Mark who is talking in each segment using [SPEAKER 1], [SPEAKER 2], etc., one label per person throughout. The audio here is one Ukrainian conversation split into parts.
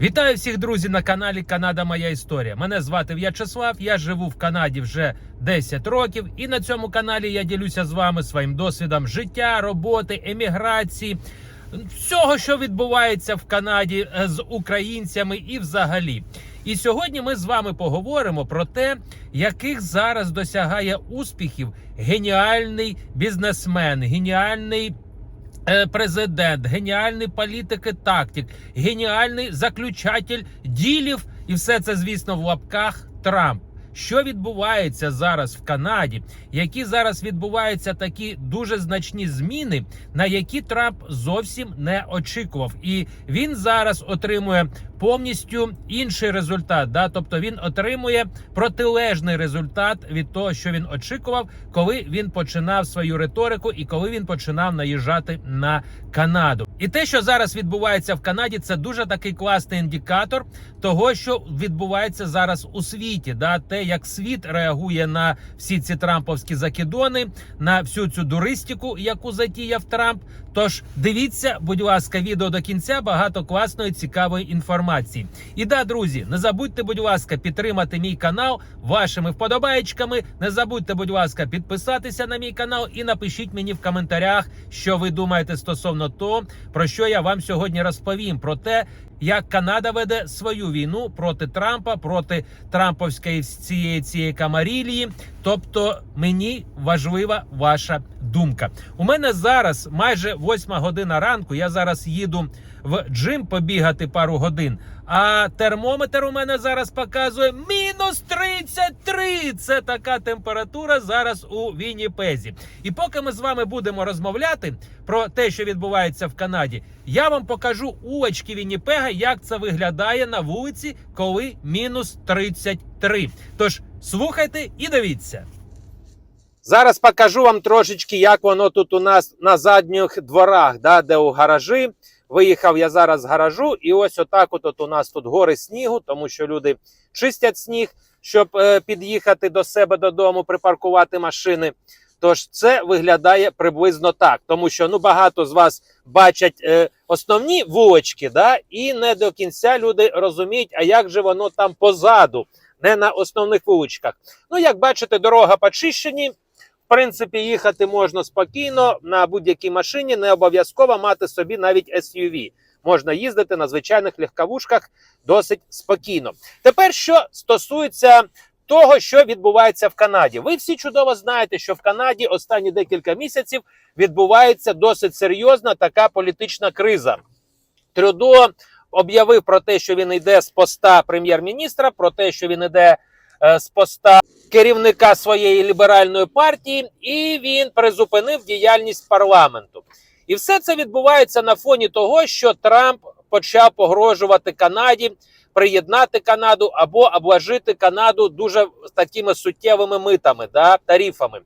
[SPEAKER 1] Вітаю всіх друзі на каналі Канада Моя Історія. Мене звати В'ячеслав. Я живу в Канаді вже 10 років, і на цьому каналі я ділюся з вами своїм досвідом життя, роботи, еміграції, всього, що відбувається в Канаді е, з українцями і взагалі. І сьогодні ми з вами поговоримо про те, яких зараз досягає успіхів геніальний бізнесмен, геніальний президент, геніальний політик і тактик, геніальний заключатель ділів, і все це, звісно, в лапках Трамп. Що відбувається зараз в Канаді? Які зараз відбуваються такі дуже значні зміни, на які Трамп зовсім не очікував, і він зараз отримує повністю інший результат. Да? Тобто він отримує протилежний результат від того, що він очікував, коли він починав свою риторику і коли він починав наїжджати на Канаду. І те, що зараз відбувається в Канаді, це дуже такий класний індикатор того, що відбувається зараз у світі. Да? Те, як світ реагує на всі ці трамповські закидони, на всю цю дуристику, яку затіяв Трамп. Тож дивіться, будь ласка, відео до кінця багато класної цікавої інформації. І да, друзі, не забудьте, будь ласка, підтримати мій канал вашими вподобаєчками. Не забудьте, будь ласка, підписатися на мій канал і напишіть мені в коментарях, що ви думаєте стосовно того, про що я вам сьогодні розповім. Про те, як Канада веде свою війну проти Трампа, проти Трамповської цієї цієї камарілії. Тобто мені важлива ваша думка. У мене зараз майже восьма година ранку. Я зараз їду в джим побігати пару годин. А термометр у мене зараз показує мінус 33. Це така температура зараз у Вінніпезі. І поки ми з вами будемо розмовляти про те, що відбувається в Канаді, я вам покажу улочки Вінніпега, як це виглядає на вулиці, коли мінус 33. Тож слухайте і дивіться. Зараз покажу вам трошечки, як воно тут у нас на задніх дворах, да, де у гаражі. Виїхав я зараз з гаражу, і ось отак от, у нас тут гори снігу, тому що люди чистять сніг, щоб е, під'їхати до себе додому, припаркувати машини. Тож це виглядає приблизно так, тому що ну багато з вас бачать е, основні вулочки, да, і не до кінця люди розуміють, а як же воно там позаду, не на основних вуличках. Ну, як бачите, дорога почищені. Принципі, їхати можна спокійно на будь-якій машині, не обов'язково мати собі навіть SUV. Можна їздити на звичайних легковушках досить спокійно. Тепер, що стосується того, що відбувається в Канаді, ви всі чудово знаєте, що в Канаді останні декілька місяців відбувається досить серйозна така політична криза. Трюдо об'явив про те, що він йде з поста прем'єр-міністра, про те, що він йде е, з поста керівника своєї ліберальної партії, і він призупинив діяльність парламенту. І все це відбувається на фоні того, що Трамп почав погрожувати Канаді, приєднати Канаду або обложити Канаду дуже такими суттєвими митами, да, тарифами.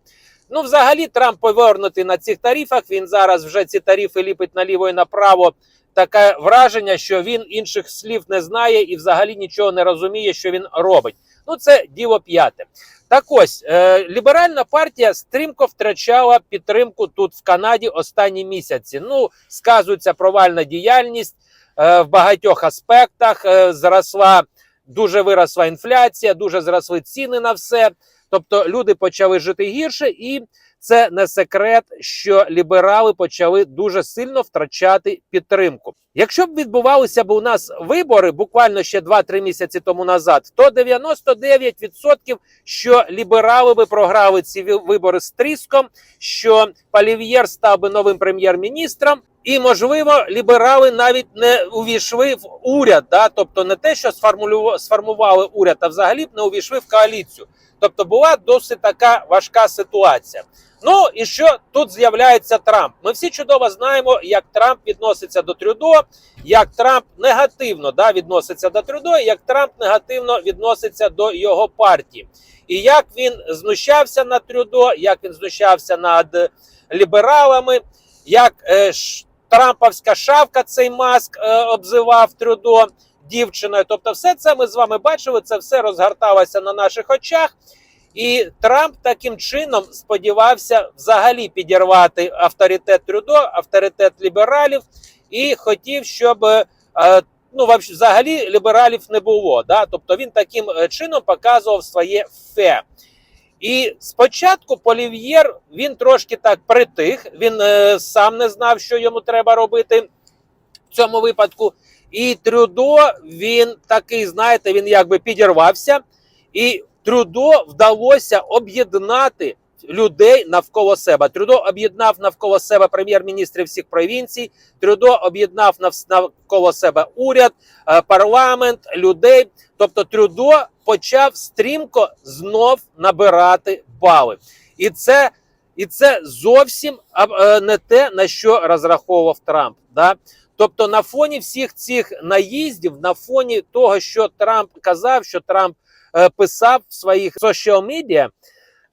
[SPEAKER 1] Ну, взагалі, Трамп повернутий на цих тарифах. Він зараз вже ці тарифи ліпить наліво і направо. Таке враження, що він інших слів не знає і взагалі нічого не розуміє, що він робить. Ну, це діло п'яте. Так ось е, ліберальна партія стрімко втрачала підтримку тут в Канаді останні місяці. Ну, сказується провальна діяльність е, в багатьох аспектах. Е, зросла дуже виросла інфляція, дуже зросли ціни на все. Тобто люди почали жити гірше, і це не секрет, що ліберали почали дуже сильно втрачати підтримку. Якщо б відбувалися б у нас вибори буквально ще 2-3 місяці тому назад, то 99% що ліберали би програли ці вибори з тріском, що Палів'єр став би новим прем'єр-міністром. І, можливо, ліберали навіть не увійшли в уряд, да? тобто не те, що сформували уряд, а взагалі б не увійшли в коаліцію. Тобто була досить така важка ситуація. Ну і що тут з'являється Трамп? Ми всі чудово знаємо, як Трамп відноситься до Трюдо, як Трамп негативно да, відноситься до Трюдо, як Трамп негативно відноситься до його партії. І як він знущався над Трюдо, як він знущався над лібералами, як е, Трамповська шавка цей маск е, обзивав Трюдо дівчиною. Тобто, все це ми з вами бачили, це все розгорталося на наших очах. І Трамп таким чином сподівався взагалі підірвати авторитет Трюдо, авторитет лібералів, і хотів, щоб е, ну взагалі лібералів не було. Да? Тобто він таким е, чином показував своє фе. І спочатку Полів'єр він трошки так притих, він е, сам не знав, що йому треба робити в цьому випадку. І Трюдо він такий, знаєте, він якби підірвався, і Трюдо вдалося об'єднати людей навколо себе. Трюдо об'єднав навколо себе прем'єр-міністрів всіх провінцій. Трюдо об'єднав навколо себе уряд, е, парламент, людей. Тобто Трюдо почав стрімко знов набирати бали. І це, і це зовсім е, не те, на що розраховував Трамп. Да? Тобто, на фоні всіх цих наїздів, на фоні того, що Трамп казав, що Трамп е, писав в своїх соціал медіа,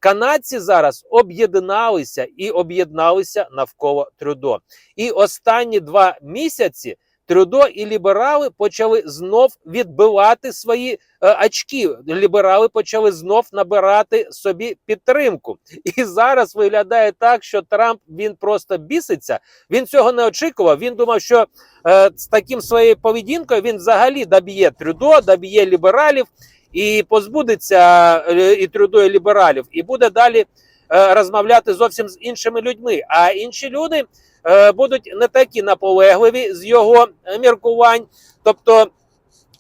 [SPEAKER 1] канадці зараз об'єдналися і об'єдналися навколо Трюдо. І останні два місяці Трюдо і ліберали почали знов відбивати свої е, очки. Ліберали почали знов набирати собі підтримку. І зараз виглядає так, що Трамп він просто біситься. Він цього не очікував. Він думав, що е, з таким своєю поведінкою він взагалі доб'є Трюдо, доб'є лібералів і позбудеться е, і Трюдо, і лібералів, і буде далі е, розмовляти зовсім з іншими людьми. А інші люди е, будуть не такі наполегливі з його міркувань. Тобто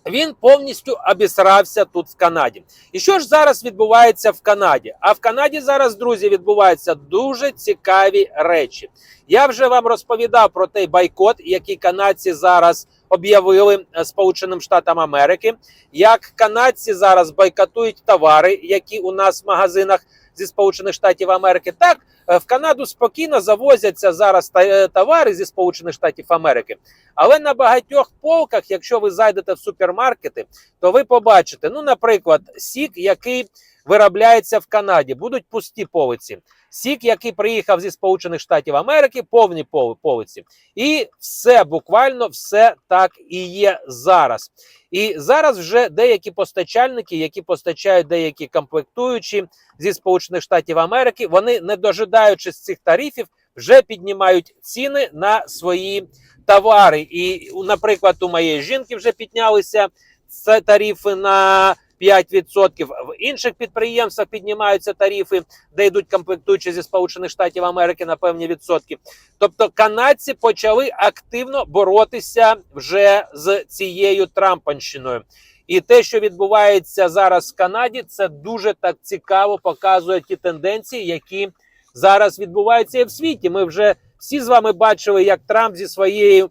[SPEAKER 1] він повністю обісрався тут в Канаді. І що ж зараз відбувається в Канаді? А в Канаді зараз, друзі, відбуваються дуже цікаві речі. Я вже вам розповідав про той бойкот, який канадці зараз об'явили е, Сполученим Штатам Америки. Як канадці зараз бойкотують товари, які у нас в магазинах зі Сполучених Штатів Америки. Так е, в Канаду спокійно завозяться зараз е, товари зі Сполучених Штатів Америки. Але на багатьох полках, якщо ви зайдете в супермаркети, то ви побачите, ну, наприклад, сік, який виробляється в Канаді, будуть пусті полиці. Сік, який приїхав зі Сполучених Штатів Америки, повні пол- полиці. І все, буквально все так і є зараз. І зараз вже деякі постачальники, які постачають деякі комплектуючі зі Сполучених Штатів Америки, вони, не дожидаючись цих тарифів, вже піднімають ціни на свої товари. І, наприклад, у моєї жінки вже піднялися це тарифи на 5%. В інших підприємствах піднімаються тарифи, де йдуть комплектуючі зі Сполучених Штатів Америки на певні відсотки. Тобто канадці почали активно боротися вже з цією Трампанщиною. І те, що відбувається зараз в Канаді, це дуже так цікаво показує ті тенденції, які зараз відбуваються і в світі. Ми вже всі з вами бачили, як Трамп зі своєю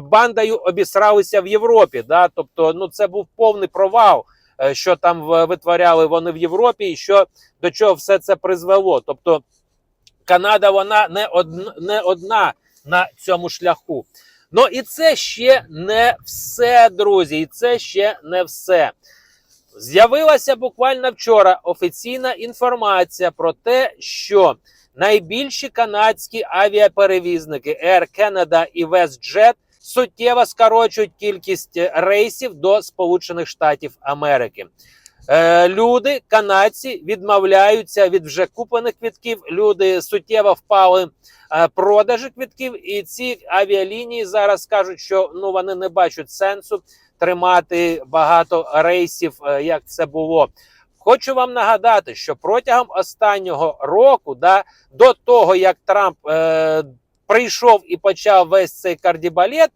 [SPEAKER 1] бандою обісралися в Європі. Да? Тобто, ну це був повний провал, що там витворяли вони в Європі, і що до чого все це призвело. Тобто, Канада вона не одна, не одна на цьому шляху. Ну і це ще не все, друзі. І це ще не все. З'явилася буквально вчора офіційна інформація про те, що найбільші канадські авіаперевізники Air Canada і WestJet суттєво скорочують кількість рейсів до Сполучених Штатів Америки. Е, люди, канадці, відмовляються від вже куплених квитків. Люди суттєво впали е, продажі квитків, і ці авіалінії зараз кажуть, що ну вони не бачать сенсу тримати багато рейсів, е, як це було. Хочу вам нагадати, що протягом останнього року, да, до того як Трамп е, прийшов і почав весь цей кардібалет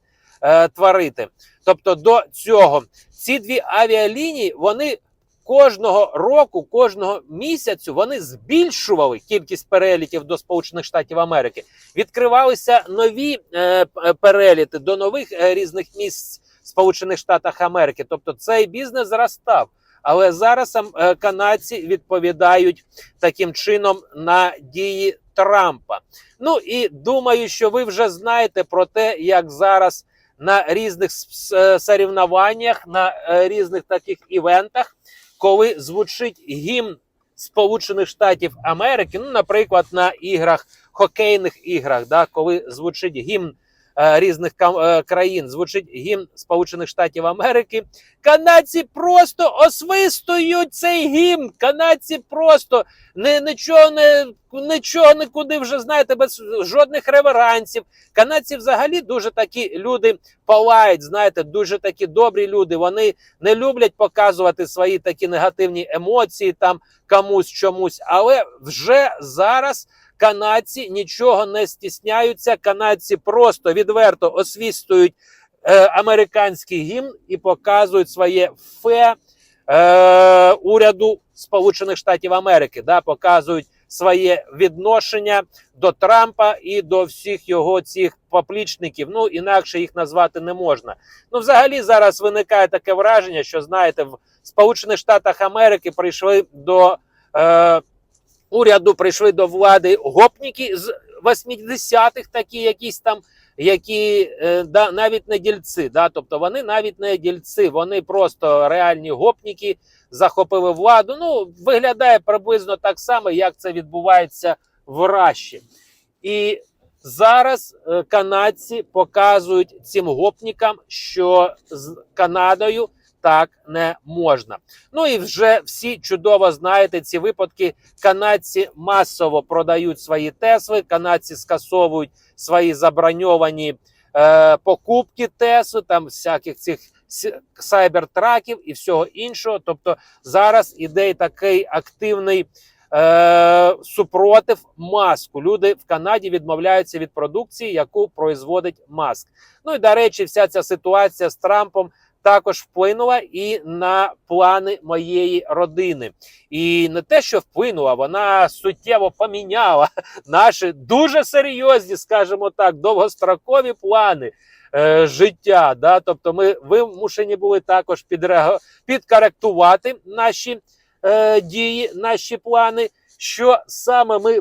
[SPEAKER 1] е, творити, тобто до цього ці дві авіалінії вони кожного року, кожного місяцю вони збільшували кількість перелітів до Сполучених Штатів Америки. Відкривалися нові е, переліти до нових е, різних місць Сполучених Штатах Америки. Тобто цей бізнес зростав. Але зараз е, канадці відповідають таким чином на дії Трампа. Ну і думаю, що ви вже знаєте про те, як зараз на різних е, соревнованнях, на е, різних таких івентах, коли звучить гімн Сполучених Штатів Америки, ну, наприклад, на іграх, хокейних іграх, да, коли звучить гімн різних кам- е, країн звучить гімн Сполучених Штатів Америки. Канадці просто освистують цей гімн. Канадці просто не, нічого не нічого нікуди вже знаєте, без жодних реверансів. Канадці взагалі дуже такі люди полають, знаєте, дуже такі добрі люди. Вони не люблять показувати свої такі негативні емоції там комусь чомусь, але вже зараз. Канадці нічого не стісняються. Канадці просто відверто освістують е, американський гімн і показують своє фе е, уряду Сполучених Штатів Америки. Да, показують своє відношення до Трампа і до всіх його цих поплічників. Ну інакше їх назвати не можна. Ну, взагалі, зараз виникає таке враження, що знаєте, в Сполучених Штатах Америки прийшли до. Е, уряду прийшли до влади гопніки з 80-х, такі якісь там, які е, да, навіть не дільці. Да? Тобто вони навіть не дільці, вони просто реальні гопніки захопили владу. Ну, виглядає приблизно так само, як це відбувається в Раші. І зараз е, канадці показують цим гопнікам, що з Канадою так не можна. Ну і вже всі чудово знаєте ці випадки. Канадці масово продають свої Тесли, канадці скасовують свої заброньовані е, покупки Тесли, там всяких цих сайбертраків і всього іншого. Тобто зараз іде такий активний. Е, супротив маску. Люди в Канаді відмовляються від продукції, яку производить маск. Ну і до речі, вся ця ситуація з Трампом також вплинула і на плани моєї родини. І не те, що вплинула, вона суттєво поміняла наші дуже серйозні, скажімо так, довгострокові плани. е, Життя, да, тобто ми вимушені були також підреаг- підкоректувати наші е, дії, наші плани, що саме ми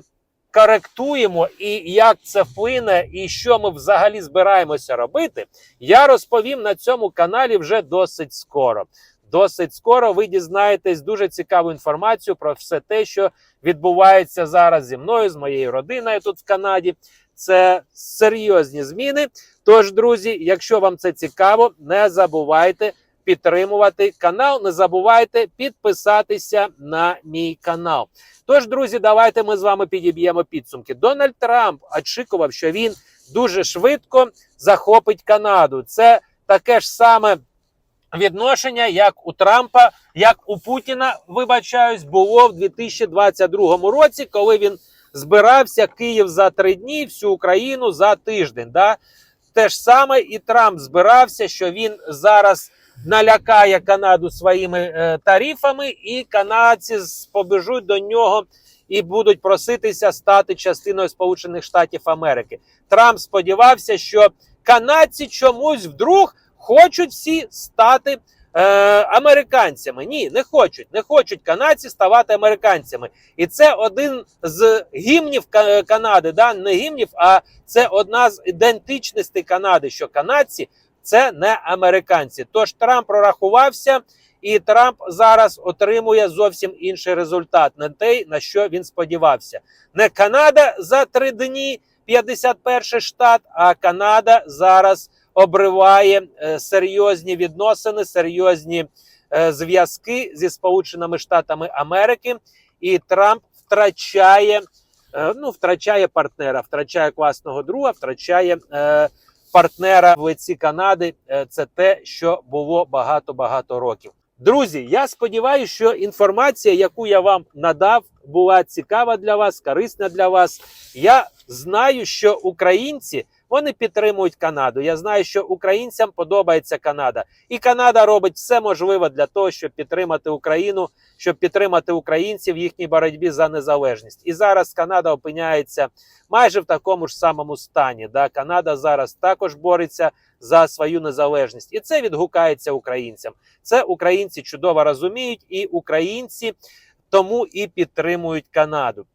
[SPEAKER 1] коректуємо, і як це вплине, і що ми взагалі збираємося робити, я розповім на цьому каналі вже досить скоро. Досить скоро ви дізнаєтесь дуже цікаву інформацію про все те, що відбувається зараз зі мною, з моєю родиною тут в Канаді. Це серйозні зміни. Тож, друзі, якщо вам це цікаво, не забувайте підтримувати канал. Не забувайте підписатися на мій канал. Тож, друзі, давайте ми з вами підіб'ємо підсумки. Дональд Трамп очікував, що він дуже швидко захопить Канаду. Це таке ж саме відношення, як у Трампа, як у Путіна, вибачаюсь, було в 2022 році, коли він збирався Київ за три дні, всю Україну за тиждень. Да? Те ж саме і Трамп збирався, що він зараз налякає Канаду своїми е, тарифами, і канадці побіжуть до нього і будуть проситися стати частиною Сполучених Штатів Америки. Трамп сподівався, що канадці чомусь вдруг хочуть всі стати е, американцями. Ні, не хочуть. Не хочуть канадці ставати американцями. І це один з гімнів Канади. Да? Не гімнів, а це одна з ідентичностей Канади, що канадці це не американці. Тож Трамп прорахувався, і Трамп зараз отримує зовсім інший результат, не той, на що він сподівався. Не Канада за три дні, 51 штат, а Канада зараз обриває е, серйозні відносини, серйозні е, зв'язки зі Сполученими Штатами Америки, і Трамп втрачає. е, Ну, втрачає партнера, втрачає класного друга, втрачає е, партнера в лиці Канади. Е, Це те, що було багато-багато років. Друзі, я сподіваюся, що інформація, яку я вам надав, була цікава для вас, корисна для вас. Я знаю, що українці вони підтримують Канаду. Я знаю, що українцям подобається Канада, і Канада робить все можливе для того, щоб підтримати Україну, щоб підтримати українців в їхній боротьбі за незалежність. І зараз Канада опиняється майже в такому ж самому стані. Да? Канада зараз також бореться за свою незалежність, і це відгукається українцям. Це українці чудово розуміють, і українці тому і підтримують Канаду.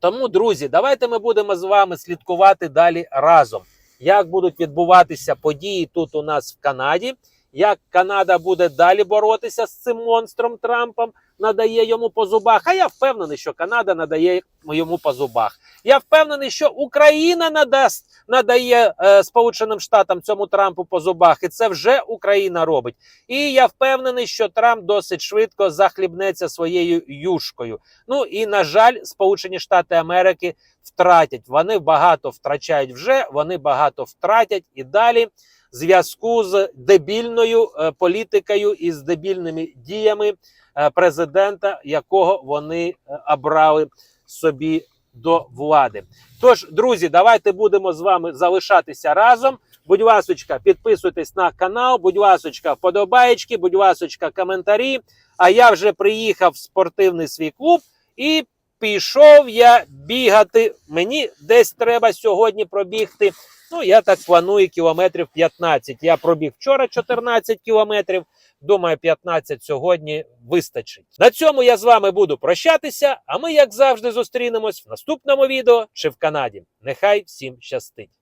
[SPEAKER 1] Тому, друзі, давайте ми будемо з вами слідкувати далі разом, як будуть відбуватися події тут у нас в Канаді, як Канада буде далі боротися з цим монстром Трампом, надає йому по зубах. А я впевнений, що Канада надає йому по зубах. Я впевнений, що Україна надасть надає е, Сполученим Штатам цьому Трампу по зубах, і це вже Україна робить. І я впевнений, що Трамп досить швидко захлібнеться своєю юшкою. Ну і на жаль, Сполучені Штати Америки втратять. Вони багато втрачають вже, вони багато втратять і далі. Зв'язку з дебільною е, політикою і з дебільними діями президента, якого вони е, обрали собі до влади. Тож, друзі, давайте будемо з вами залишатися разом. Будь ласочка, підписуйтесь на канал, будь ласочка, вподобаєчки, будь ласочка, коментарі. А я вже приїхав в спортивний свій клуб і пішов я бігати. Мені десь треба сьогодні пробігти. Ну, я так планую кілометрів 15. Я пробіг вчора 14 кілометрів. Думаю, 15 сьогодні вистачить. На цьому я з вами буду прощатися. А ми, як завжди, зустрінемось в наступному відео чи в Канаді. Нехай всім щастить!